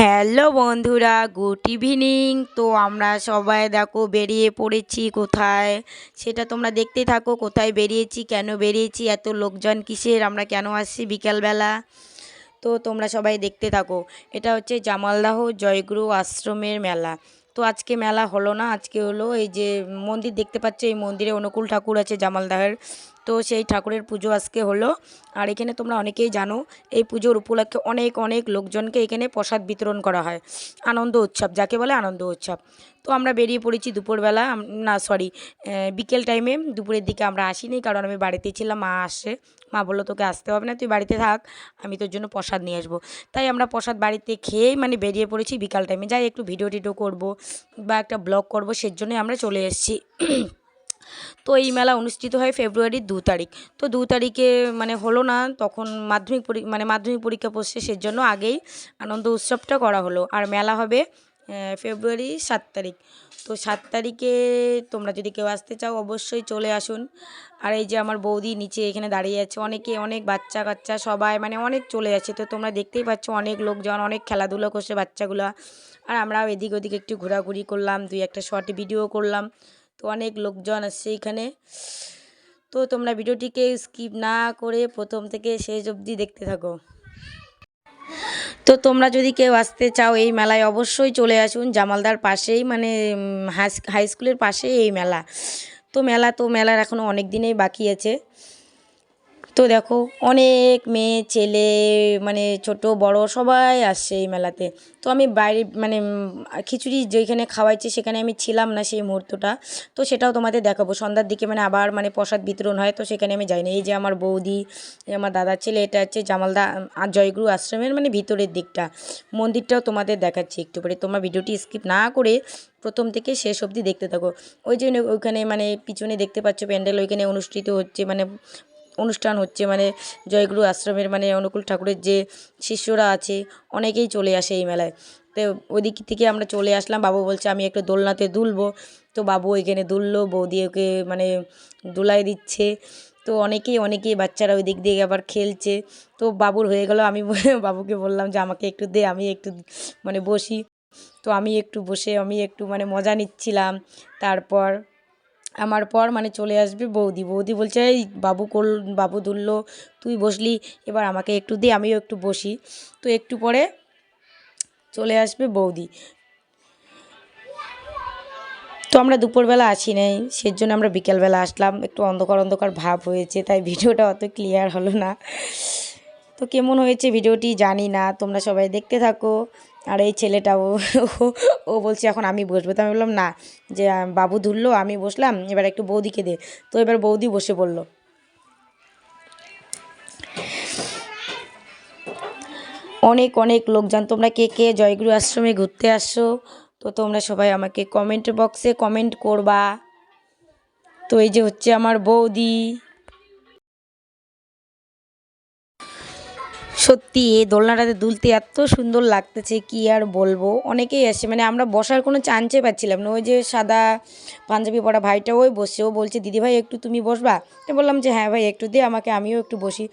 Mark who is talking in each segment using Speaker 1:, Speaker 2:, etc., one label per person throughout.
Speaker 1: Hello বন্ধুরা, good evening. তো আমরা সবাই দেখো বেরিয়ে পড়েছি কোথায়? সেটা তোমরা দেখতে থাকো, কোথায় বেরিয়েছি, কেন বেরিয়েছি, এত লোকজন কিসের, আমরা কেন আসছি বিকালবেলা? তো তোমরা সবাই দেখতে থাকো। এটা হচ্ছে জামালদাহ জয়গুরু আশ্রমের মেলা। তো আজকে মেলা হলো না, আজকে হলো এই যে মন্দির দেখতে পাচ্ছ, এই মন্দিরে অনুকূল ঠাকুর আছে জামালদাহের। তো সেই ঠাকুরের পুজো আজকে হলো। আর এখানে তোমরা অনেকেই জানো, এই পুজোর উপলক্ষে অনেক অনেক লোকজনকে এখানে প্রসাদ বিতরণ করা হয়। আনন্দ উৎসব, যাকে বলে আনন্দ উৎসব। তো আমরা বেরিয়ে পড়েছি দুপুরবেলা না সরি বিকেল টাইমে দুপুরের দিকে আমরা আসিনি, কারণ আমি বাড়িতেই ছিলাম, মা আসে। মা বলল, তোকে আসতে হবে না, তুই বাড়িতে থাক, আমি তোর জন্য প্রসাদ নিয়ে আসব। তাই আমরা প্রসাদ বাড়িতে খেয়েই মানে বেরিয়ে পড়েছি বিকাল টাইমে যাই একটু ভিডিও টিডিও করব বা একটা ব্লগ করব, সেজন্যই আমরা চলে এসেছি। তো এই মেলা অনুষ্ঠিত হয় ফেব্রুয়ারির দু তারিখ। তো দু তারিখে মানে হলো না, তখন মাধ্যমিক পরী মানে মাধ্যমিক পরীক্ষা পড়ছে সের জন্য আগেই আনন্দ উৎসবটা করা হলো। আর মেলা হবে ফেব্রুয়ারি সাত তারিখ। তো সাত তারিখে তোমরা যদি কেউ আসতে চাও অবশ্যই চলে আসুন। আর এই যে আমার বৌদি নিচে এখানে দাঁড়িয়ে আছে, অনেকে অনেক বাচ্চা কাচ্চা সবাই মানে অনেক চলে যাচ্ছে। তো তোমরা দেখতেই পাচ্ছ অনেক লোকজন, অনেক খেলাধুলো করছে বাচ্চাগুলো। আর আমরাও এদিক ওদিক একটু ঘোরাঘুরি করলাম, দুই একটা শর্ট ভিডিও করলাম। তো অনেক লোকজন আসছে এখানে। তো তোমরা ভিডিওটিকে স্কিপ না করে প্রথম থেকে শেষ অবধি দেখতে থাকো। তো তোমরা যদি কেউ আসতে চাও এই মেলায় অবশ্যই চলে আসুন। জামালদার পাশেই মানে হাই স্কুলের পাশেই এই মেলা। তো মেলা তো মেলার এখনও অনেক দিনেই বাকি আছে। তো দেখো অনেক মেয়ে ছেলে মানে ছোট বড় সবাই আসছে এই মেলাতে। তো আমি বাইরে মানে খিচুড়ি যেখানে খাওয়াইছে সেখানে আমি ছিলাম না সেই মুহূর্তটা। তো সেটাও তোমাদের দেখাবো। সন্ধ্যার দিকে মানে আবার মানে প্রসাদ বিতরণ হয় তো সেখানে আমি যাইনি। এই যে আমার বৌদি আমার দাদার ছেলে এটা হচ্ছে জামালদা আহ, জয়গুরু আশ্রমের মানে ভিতরের দিকটা। মন্দিরটাও তোমাদের দেখাচ্ছি একটু পরে। তোমরা ভিডিওটি স্কিপ না করে প্রথম থেকে শেষ অবধি দেখতে থাকো। ওই জন্য ওইখানে মানে পিছনে দেখতে পাচ্ছ প্যান্ডেল ওইখানে অনুষ্ঠিত হচ্ছে মানে অনুষ্ঠান হচ্ছে মানে জয়গুরু আশ্রমের মানে অনুকূল ঠাকুরের যে শিষ্যরা আছে, অনেকেই চলে আসে এই মেলায়। তো ওদিক থেকে আমরা চলে আসলাম, বাবু বলছে আমি একটু দোলনাতে দুলবো। তো বাবু ওইখানে দুললো, বৌদি ওকে মানে দুলাই দিচ্ছে। তো অনেকেই অনেকেই বাচ্চারা ওই দিক দিয়ে আবার খেলছে। তো বাবুর হয়ে গেল, আমি বাবুকে বললাম যে আমাকে একটু দে, আমি একটু মানে বসি। তো আমি একটু বসে, আমি একটু মানে মজা নিচ্ছিলাম। তারপর আমার পর মানে চলে আসবে বৌদি। বৌদি বলছে, এই বাবু করল বাবু ধরলো তুই বসলি, এবার আমাকে একটু দে, আমিও একটু বসি। তো একটু পরে চলে আসবে বৌদি। তো আমরা দুপুরবেলা আসি নাই সের জন্য আমরা বিকেলবেলা আসলাম। একটু অন্ধকার অন্ধকার ভাব হয়েছে, তাই ভিডিওটা অত ক্লিয়ার হলো না। তো কেমন হয়েছে ভিডিওটি জানি না, তোমরা সবাই দেখতে থাকো। আর এই ছেলেটা, ও ও বলছে, এখন আমি বসবো। তো আমি বললাম, না। যে, বাবু ধুললো আমি বসলাম, এবার একটু বৌদিকে দে। তো এবার বৌদি বসে পড়ল। অনেক অনেক লোকজন, তোমরা কে কে জয়গুরু আশ্রমে ঘুরতে আসছো? তো তোমরা সবাই আমাকে কমেন্ট বক্সে কমেন্ট করবা। তো এই যে হচ্ছে আমার বৌদি। সত্যি এই দোলনাটাতে দুলতে এত সুন্দর লাগতেছে, কি আর বলব? অনেকেই আসে মানে আমরা বসার কোনো চান্সে পাচ্ছিলাম না। ওই যে সাদা পাঞ্জাবি পরা ভাইটা ওই বসছে ও বলছে, দিদি ভাই, একটু তুমি বসবা? তো বললাম যে হ্যাঁ ভাই, একটু দিয়ে আমাকে আমিও একটু বসি।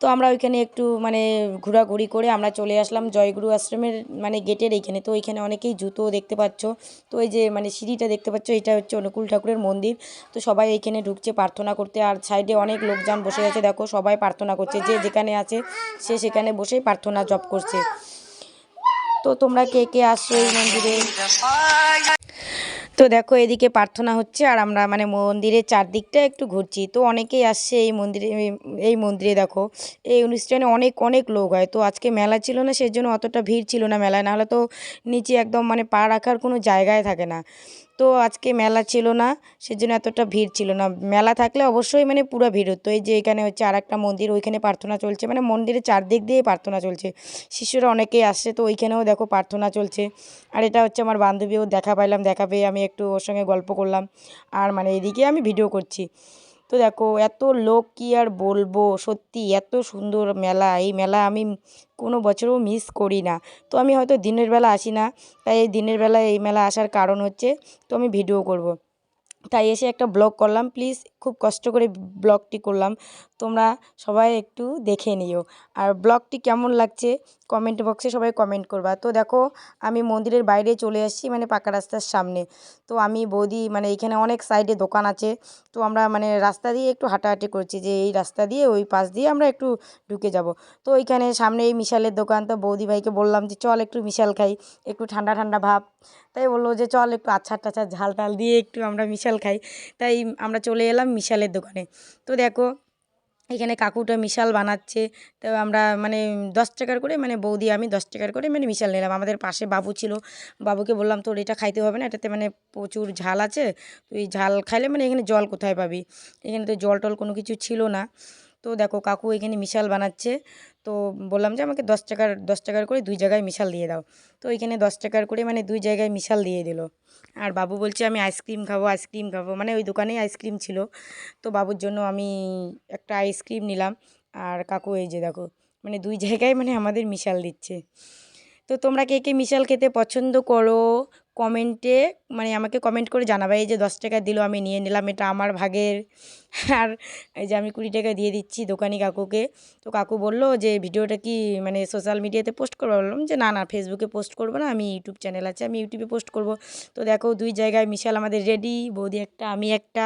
Speaker 1: তো আমরা ওইখানে একটু মানে ঘোরাঘুরি করে আমরা চলে আসলাম জয়গুরু আশ্রমের মানে গেটের এইখানে। তো ওইখানে অনেকেই জুতো দেখতে পাচ্ছ। তো ওই যে মানে সিঁড়িটা দেখতে পাচ্ছ, এটা হচ্ছে অনুকূল ঠাকুরের মন্দির। তো সবাই এইখানে ঢুকছে প্রার্থনা করতে, আর সাইডে অনেক লোকজন বসে আছে। দেখো, সবাই প্রার্থনা করছে, যে যেখানে আছে, সে সেখানে বসেই প্রার্থনা জপ করছে। তো তোমরা কে কে আসছো এই মন্দিরে? তো দেখো, এদিকে প্রার্থনা হচ্ছে আর আমরা মানে মন্দিরের চারদিকটা একটু ঘুরছি। তো অনেকেই আসছে এই মন্দিরে এই মন্দিরে দেখো। এই অনুষ্ঠানে অনেক অনেক লোক হয়। তো আজকে মেলা ছিল না সেই জন্য অতটা ভিড় ছিল না মেলায়। নাহলে তো নিচে একদম মানে পা রাখার কোনো জায়গায় থাকে না। তো আজকে মেলা ছিল না, সেজন্য এতটা ভিড় ছিল না। মেলা থাকলে অবশ্যই মানে পুরো ভিড় হতো। এই যে এখানে হচ্ছে আর একটা মন্দির, ওইখানে প্রার্থনা চলছে। মানে মন্দিরের চারদিক দিয়ে প্রার্থনা চলছে। শিশুরা অনেকেই আসছে, তো ওইখানেও দেখো প্রার্থনা চলছে। আর এটা হচ্ছে আমার বান্ধবীও দেখা পাইলাম, দেখা পেয়ে আমি একটু ওর সঙ্গে গল্প করলাম। আর মানে এদিকে আমি ভিডিও করছি। তো দেখো, এত লোক কি আর বলব? সত্যি এত সুন্দর মেলা। এই মেলা আমি কোনো বছরও মিস করি না। তো আমি হয়তো দিনের বেলা আসি না, তাই এই দিনের বেলা এই মেলা আসার কারণ হচ্ছে, তো আমি ভিডিও করব। তাই এসে একটা ব্লগ করলাম। প্লিজ খুব কষ্ট করে ব্লগটি করলাম। তোমরা সবাই একটু দেখে নিও। আর ব্লগটি কেমন লাগছে কমেন্ট বক্সে সবাই কমেন্ট করবা। তো দেখো, আমি মন্দিরের বাইরে চলে এসেছি মানে পাকা রাস্তার সামনে। তো আমি বৌদি মানে এখানে অনেক সাইডে দোকান আছে। তো আমরা মানে রাস্তা দিয়ে একটু হাঁটাহাঁটি করছি যে এই রাস্তা দিয়ে, ওই পাশ দিয়ে আমরা একটু ঢুকে যাব। তো ওইখানে সামনে এই মিশালের দোকান। তো বৌদি ভাইকে বললাম যে, চল একটু মিশাল খাই, একটু ঠান্ডা ঠান্ডা ভাব। তাই বলল যে, চল একটু আচার টাচার ঝাল টাল দিয়ে একটু আমরা মিশাল খাই। তাই আমরা চলে এলাম মিশালের দোকানে। তো দেখো, এখানে কাকুটা মিশাল বানাচ্ছে, তো আমরা মানে দশ টাকার করে মানে বৌদি আমি দশ টাকার করে মানে মিশাল নিলাম। আমাদের পাশে বাবু ছিল। বাবুকে বললাম, তোর এটা খাইতে হবে না, এটাতে মানে প্রচুর ঝাল আছে, তুই ঝাল খাইলে মানে এখানে জল কোথায় পাবি? এখানে তো জল টল কোনো কিছু ছিল না। তো দেখো কাকু এখানে মিশাল বানাচ্ছে। তো বললাম যে আমাকে দশ টাকার দশ টাকার করে দুই জায়গায় মিশাল দিয়ে দাও। তো এখানে দশ টাকার করে মানে দুই জায়গায় মিশাল দিয়ে দিল। আর বাবু বলছে আমি আইসক্রিম খাব আইসক্রিম খাব। মানে ওই দোকানেই আইসক্রিম ছিল। তো বাবুর জন্য আমি একটা আইসক্রিম নিলাম। আর কাকু এই যে দেখো মানে দুই জায়গায় মানে আমাদের মিশাল দিচ্ছে। তো তোমরা কে কে মিশাল খেতে পছন্দ করো? কমেন্টে মানে আমাকে কমেন্ট করে জানাবে, এই যে দশ টাকা দিল, আমি নিয়ে নিলাম, এটা আমার ভাগের। আর এই যে আমি কুড়ি টাকা দিয়ে দিচ্ছি দোকানি কাকুকে। তো কাকু বলল যে, ভিডিওটা কি মানে সোশ্যাল মিডিয়াতে পোস্ট করব? বললাম যে, না না ফেসবুকে পোস্ট করব না, আমি ইউটিউব চ্যানেল আছে, আমি ইউটিউবে পোস্ট করব। তো দেখো দুই জায়গায় মিশাল আমাদের রেডি বৌদি একটা, আমি একটা।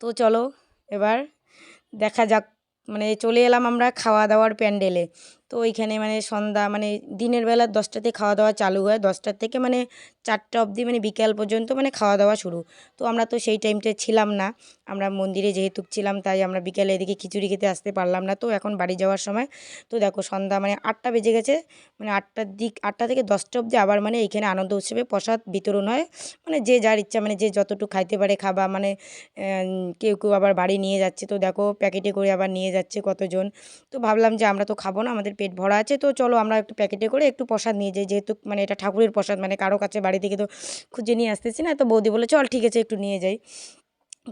Speaker 1: তো চলো, এবার দেখা যাক মানে চলে এলাম আমরা খাওয়া দাওয়ার প্যান্ডেলে। তো ওইখানে মানে সন্ধ্যা মানে দিনের বেলা দশটাতে খাওয়া দাওয়া চালু হয়। দশটার থেকে মানে চারটা অবধি মানে বিকেল পর্যন্ত মানে খাওয়া দাওয়া শুরু। তো আমরা তো সেই টাইমটা ছিলাম না। আমরা মন্দিরে যেহেতু ছিলাম তাই আমরা বিকেলে এদিকে খিচুড়ি খেতে আসতে পারলাম না। তো এখন বাড়ি যাওয়ার সময় তো দেখো সন্ধ্যা মানে আটটা বেজে গেছে। মানে আটটার দিক, আটটা থেকে দশটা অবধি আবার মানে এখানে আনন্দ উৎসবে প্রসাদ বিতরণ হয়। মানে যে যার ইচ্ছা মানে যে যতটুকু খাইতে পারে খাবা মানে কেউ কেউ আবার বাড়ি নিয়ে যাচ্ছে। তো দেখো প্যাকেটে করে আবার নিয়ে যাচ্ছে কতজন। তো ভাবলাম যে আমরা তো খাব না, আমাদের পেট ভরা আছে, তো চলো আমরা একটু প্যাকেটে করে একটু প্রসাদ নিয়ে যাই। যেহেতু মানে এটা ঠাকুরের প্রসাদ মানে কারও কাছে বাড়ি থেকে তো খুঁজে নিয়ে আসতেছি না, তো বৌদি বলে চল ঠিক আছে, একটু নিয়ে যাই।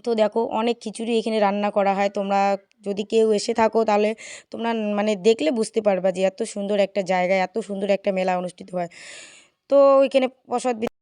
Speaker 1: তো দেখো অনেক খিচুড়ি এখানে রান্না করা হয়, তোমরা যদি কেউ এসে থাকো তাহলে তোমরা মানে দেখলে বুঝতে পারবা যে এত সুন্দর একটা জায়গায়, এত সুন্দর একটা মেলা অনুষ্ঠিত হয়। তো ওইখানে প্রসাদ